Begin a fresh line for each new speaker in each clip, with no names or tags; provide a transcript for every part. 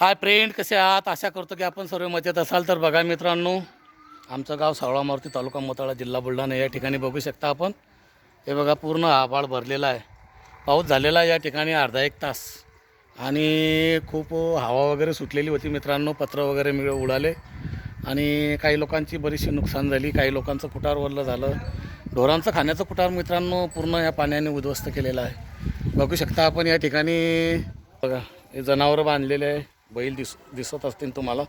Hi friend कसे आहात? आशा करतो की आपण सर्व मजेत असाल. तर बघा मित्रांनो आमचं गाव सावळा मारुती तालुका मोताळा जिल्हा बुलढाणा या ठिकाणी बघू शकता आपण. हे बघा पूर्ण आभाळ भरलेला आहे. पाऊस झालेला आहे या ठिकाणी अर्धा एक तास. आणि खूप हवा वगैरे सुटलेली होती मित्रांनो पत्र वगैरे मिळ उडाले. आणि काही लोकांची बरीचशी नुकसान झाली काही लोकांचं कुटार वरलं झालं. ढोरांचं खाण्याचं कुटार मित्रांनो पूर्ण या पाण्याने उद्ध्वस्त केलेलं आहे. बघू शकता आपण या ठिकाणी. बघा हे जनावरं बांधलेले आहे. बैल दिस दिसत असतील तुम्हाला.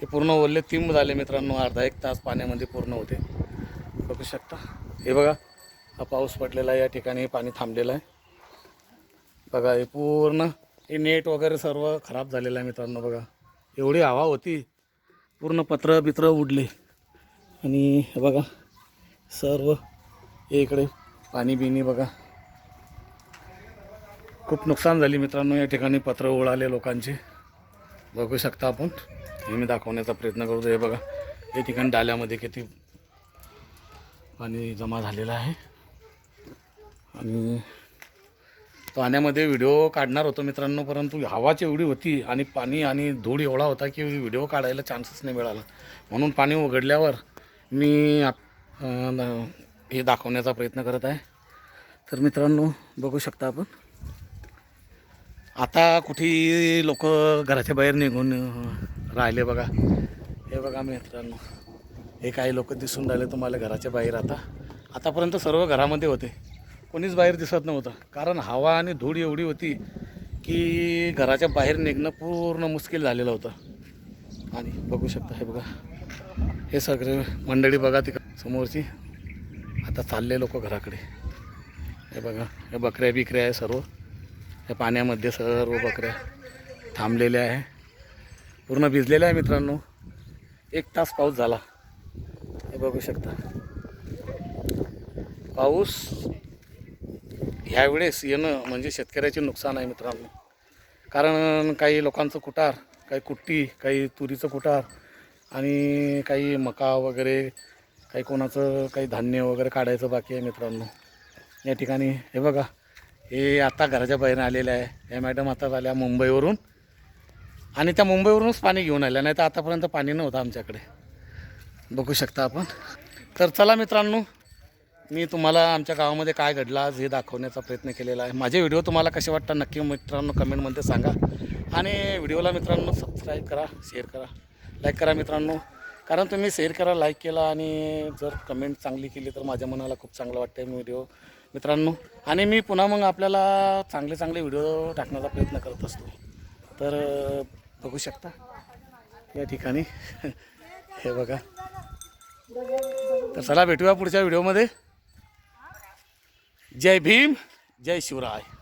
हे पूर्ण ओरले तिंब झाले मित्रांनो अर्धा एक तास पाण्यामध्ये पूर्ण होते. बघू शकता. हे बघा हा पाऊस पडलेला आहे या ठिकाणी पाणी थांबलेलं आहे. बघा हे पूर्ण हे नेट वगैरे सर्व खराब झालेलं आहे मित्रांनो बघा. एवढी हवा होती पूर्ण पत्र बित्र उडले. आणि हे बघा सर्व हे इकडे पाणी बिनी बघा. खूप नुकसान झाली मित्रांनो या ठिकाणी पत्र उडाले लोकांचे. बघू शकता आपण. हे मी दाखवण्याचा प्रयत्न करतो हे बघा हे ठिकाणी डाल्यामध्ये किती पाणी जमा झालेलं आहे. आणि पाण्यामध्ये व्हिडिओ काढणार होतो मित्रांनो परंतु हवाच एवढी होती आणि पाणी आणि धूळ एवढा होता की व्हिडिओ काढायला चान्सच नाही मिळाला. म्हणून पाणी उघडल्यावर मी आप- न- हे दाखवण्याचा प्रयत्न करत आहे. तर मित्रांनो बघू शकता आपण. आता कुठेही लोक घराच्या बाहेर निघून राहिले बघा. हे बघा मित्रांनो हे काही लोक दिसून राहिले तुम्हाला घराच्या बाहेर आता. आतापर्यंत सर्व घरामध्ये होते. कोणीच बाहेर दिसत नव्हतं. कारण हवा आणि धूळ एवढी होती की घराच्या बाहेर निघणं पूर्ण मुश्किल झालेलं होतं. आणि बघू शकता हे बघा. हे सगळे मंडळी बघा तिकडे समोरची. आता चालले लोक घराकडे. हे बघा हे बकऱ्या बिकऱ्या आहे सर्व. या पाण्यामध्ये सर्व बकऱ्या थांबलेल्या आहे. पूर्ण भिजलेल्या आहे मित्रांनो. एक तास पाऊस झाला. हे बघू शकता. पाऊस ह्यावेळेस येणं म्हणजे शेतकऱ्याचे नुकसान आहे मित्रांनो. कारण काही लोकांचं कुटार काही कुट्टी काही तुरीचं कुटार आणि काही मका वगैरे काही कोणाचं काही धान्य वगैरे काढायचं बाकी आहे मित्रांनो. या ठिकाणी हे बघा. हे आता घराच्या बाहेर आलेलं आहे. या मॅडम आता आल्या मुंबईवरून. आणि त्या मुंबईवरूनच पाणी घेऊन आल्या नाही तर आतापर्यंत पाणी नव्हतं आमच्याकडे. बघू शकता आपण. तर चला मित्रांनो मी तुम्हाला आमच्या गावामध्ये काय घडलं आज हे दाखवण्याचा प्रयत्न केलेला आहे. माझे व्हिडिओ तुम्हाला कसे वाटतात नक्की मित्रांनो कमेंटमध्ये सांगा. आणि व्हिडिओला मित्रांनो सबस्क्राईब करा शेअर करा लाईक करा मित्रांनो. कारण तुम्ही शेअर करा लाईक केला आणि जर कमेंट चांगली केली तर माझ्या मनाला खूप चांगलं वाटतं मी व्हिडिओ. मित्रांनो. आणि मी पुन्हा मग आपल्याला चांगले चांगले व्हिडिओ टाकण्याचा प्रयत्न करत असतो. तर बघू शकता. या ठिकाणी. हे बघा. तर चला भेटूया पुढच्या व्हिडिओमध्ये जय भीम जय शिवराय.